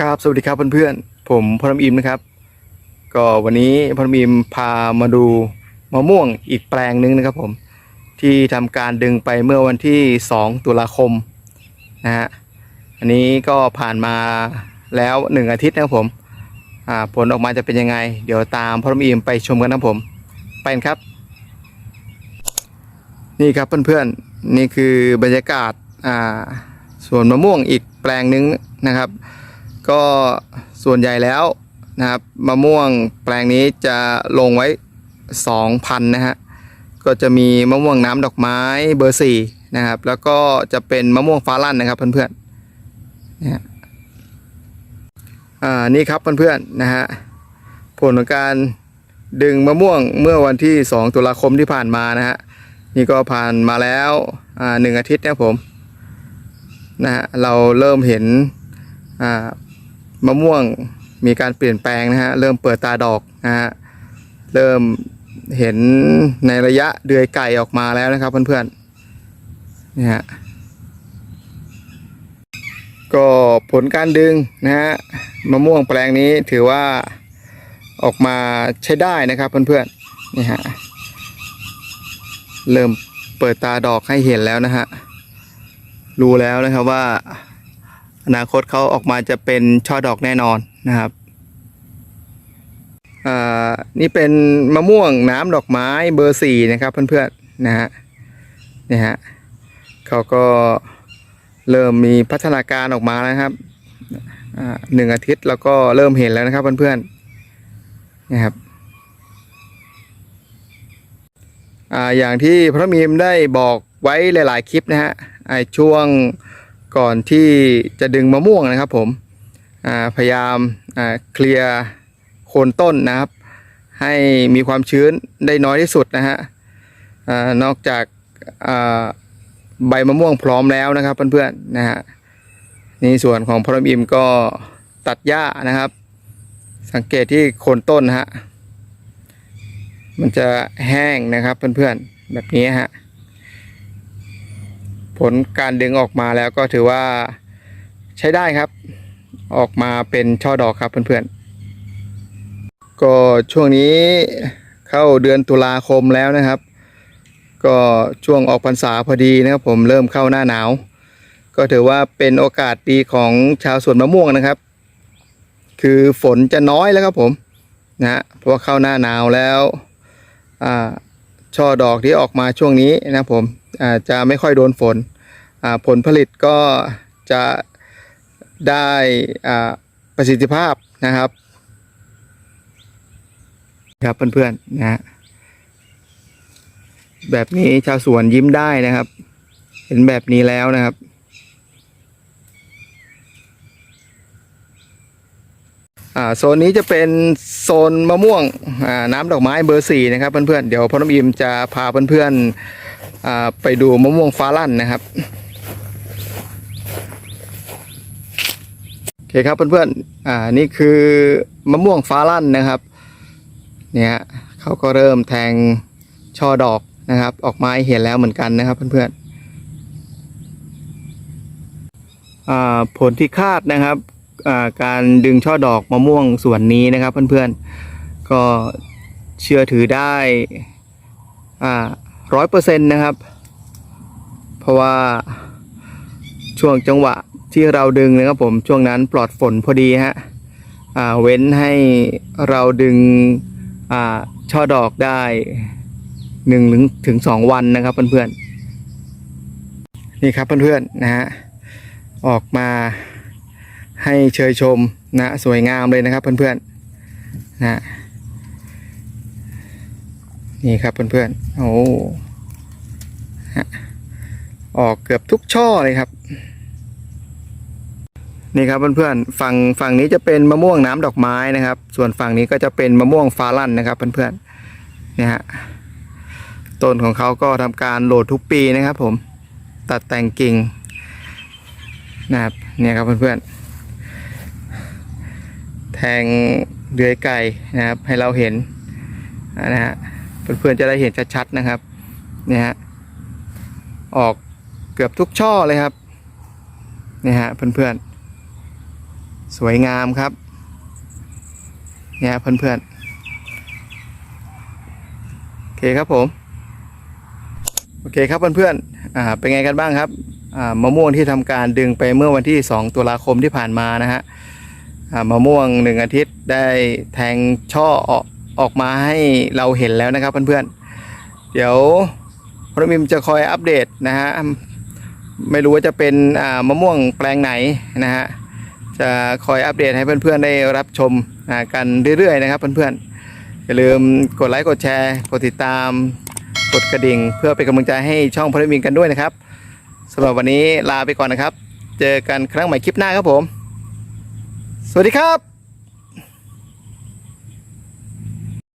ครับสวัสดีครับเพื่อนๆผมพรมอิมนะครับ ก็วันนี้พรมอิมพามาดูมะม่วงอีกแปลงหนึ่งนะครับผมที่ทำการดึงไปเมื่อวันที่ 2 ตุลาคมนะฮะอันนี้ก็ผ่านมาแล้วหนึ่งอาทิตย์นะครับผมผลออกมาจะเป็นยังไง เดี๋ยวตามพรมอิมไปชมกันนะผมไปกันครับ นี่ครับเพื่อนๆนี่คือบรรยากาศอ่าสวนมะม่วงอีกแปลงหนึ่งนะครับ ก็ส่วนใหญ่แล้วนะครับมะม่วงแปลงนี้จะลงไว้ 2,000 นะฮะก็จะมีมะม่วงน้ำดอกไม้เบอร์สี่นะครับ แล้วก็จะเป็นมะม่วงฟ้าลั่นนะครับเพื่อนๆเนี่ยอ่านี่ครับเพื่อนๆนะฮะผลของการดึงมะม่วงเมื่อวันที่ 2 ตุลาคมที่ผ่านมานะฮะนี่ก็ผ่านมาแล้วหนึ่งอาทิตย์นะผมนะฮะเราเริ่มเห็นอ่า มะม่วงมีการเปลี่ยนแปลงนะฮะเริ่มเปิดตาดอกนะฮะเริ่มเห็นในระยะเดือยไก่ออกมาแล้วนะครับเพื่อนๆนี่ฮะก็ผลการดึงนะฮะมะม่วงแปลงนี้ถือว่าออกมาใช้ได้นะครับเพื่อนๆนี่ฮะเริ่มเปิดตาดอกให้เห็นแล้วนะฮะรู้แล้วนะครับว่า อนาคตเขาออกมาจะเป็นช่อดอกแน่นอนนะครับอ่านี่เป็นมะม่วงน้ำดอกไม้เบอร์สี่นะครับเพื่อนๆนะฮะนี่ฮะเขาก็เริ่มมีพัฒนาการออกมาแล้วนะครับอ่าหนึ่งอาทิตย์แล้วก็เริ่มเห็นแล้วนะครับเพื่อนๆนะครับอ่าอย่างที่พระมีมได้บอกไว้หลาย ๆ คลิปนะฮะช่วง ก่อนที่จะดึงมะม่วงนะครับผมพยายามเคลียร์โคนต้นนะครับ ให้มีความชื้นได้น้อยที่สุดนะฮะอนอกจากใบมะม่วงพร้อมแล้วนะครับเพื่อนๆนะฮะในส่วนของพรหมอิมก็ตัดหญ้านะครับ สังเกตที่โคนต้นนะฮะมันจะแห้งนะครับเพื่อนๆแบบนี้ฮะ ผลการดึงออกมาแล้วก็ถือว่าใช้ได้ครับ ออกมาเป็นช่อดอกครับเพื่อนๆ ก็ช่วงนี้เข้าเดือนตุลาคมแล้วนะครับ ก็ช่วงออกพรรษาพอดีนะครับผมเริ่มเข้าหน้าหนาว ก็ถือว่าเป็นโอกาสดีของชาวสวนมะม่วงนะครับ คือฝนจะน้อยแล้วครับผมนะฮะเพราะว่าเข้าหน้าหนาวแล้วอ่า ช่อดอกที่ออกมาช่วงนี้นะผมจะไม่ค่อยโดนฝนผลผลิตก็จะได้ประสิทธิภาพนะครับ ครับเพื่อนๆนะฮะแบบนี้ชาวสวนยิ้มได้นะครับ เห็นแบบนี้แล้วนะครับ อ่า โซนนี้จะเป็นโซนมะม่วงน้ำดอกไม้เบอร์สี่นะครับเพื่อนๆเดี๋ยวพ่อน้ำอิมจะพาเพื่อนๆอ่าไปดูมะม่วงฟ้าลั่นนะครับโอเคครับเพื่อนๆอ่านี่คือมะม่วงฟ้าลั่นนะครับเนี่ยเขาก็เริ่มแทงช่อดอกนะครับ ออกมาให้เห็นแล้วเหมือนกันนะครับเพื่อนๆอ่าผลที่คาดนะครับ การดึงช่อดอกมะม่วงส่วนนี้นะครับเพื่อนๆ ก็เชื่อถือได้ร้อยเปอร์เซ็นต์นะครับ เพราะว่าช่วงจังหวะที่เราดึงนะครับผมช่วงนั้นปลอดฝนพอดีฮะเว้นให้เราดึงช่อดอกได้หนึ่งถึงถึงสองวันนะครับเพื่อนๆ นี่ครับเพื่อนๆนะฮะออกมา ให้เชยชมนะสวยงามเลยนะครับเพื่อนๆนะนี่ครับเพื่อนๆโอ้ฮะออกเกือบทุกช่อเลยครับ นี่ครับเพื่อนๆฝั่งฝั่งนี้จะเป็นมะม่วงน้ำดอกไม้นะครับ ส่วนฝั่งนี้ก็จะเป็นมะม่วงฟ้าลั่นนะครับเพื่อนๆเนี่ยฮะต้นของเขาก็ทำการโหลดทุกปีนะครับ ผมตัดแต่งกิ่งนะครับเนี่ยครับเพื่อนๆ งเดือยไก่นะครับ ให้เราเห็นนะฮะเพื่อนๆจะได้เห็นชัดๆนะครับเนี่ยฮะออกเกือบทุกช่อเลยครับเนี่ยฮะเพื่อนๆสวยงามครับเนี่ยเพื่อนๆโอเคครับผมโอเคครับเพื่อนๆอ่าเป็นไงกันบ้างครับอ่ามะม่วงที่ทำการดึงไปเมื่อวันที่ 2 ตุลาคมที่ผ่านมานะฮะ มะม่วงหนึ่งอาทิตย์ได้แทงช่อออกออกมาให้เราเห็นแล้วนะครับเพื่อนๆ เดี๋ยวพรมิมจะคอยอัปเดตนะฮะไม่รู้ว่าจะเป็นมะม่วงแปลงไหนนะฮะจะคอยอัปเดตให้เพื่อนๆได้รับชมกันเรื่อยๆนะครับเพื่อนๆอย่าลืมกดไลค์กดแชร์กดติดตามกดกระดิ่ง เพื่อเป็นกำลังใจให้ช่องพลมินกันด้วยนะครับสำหรับวันนี้ลาไปก่อนนะครับ เจอกันครั้งใหม่คลิปหน้าครับผม สวัสดีครับ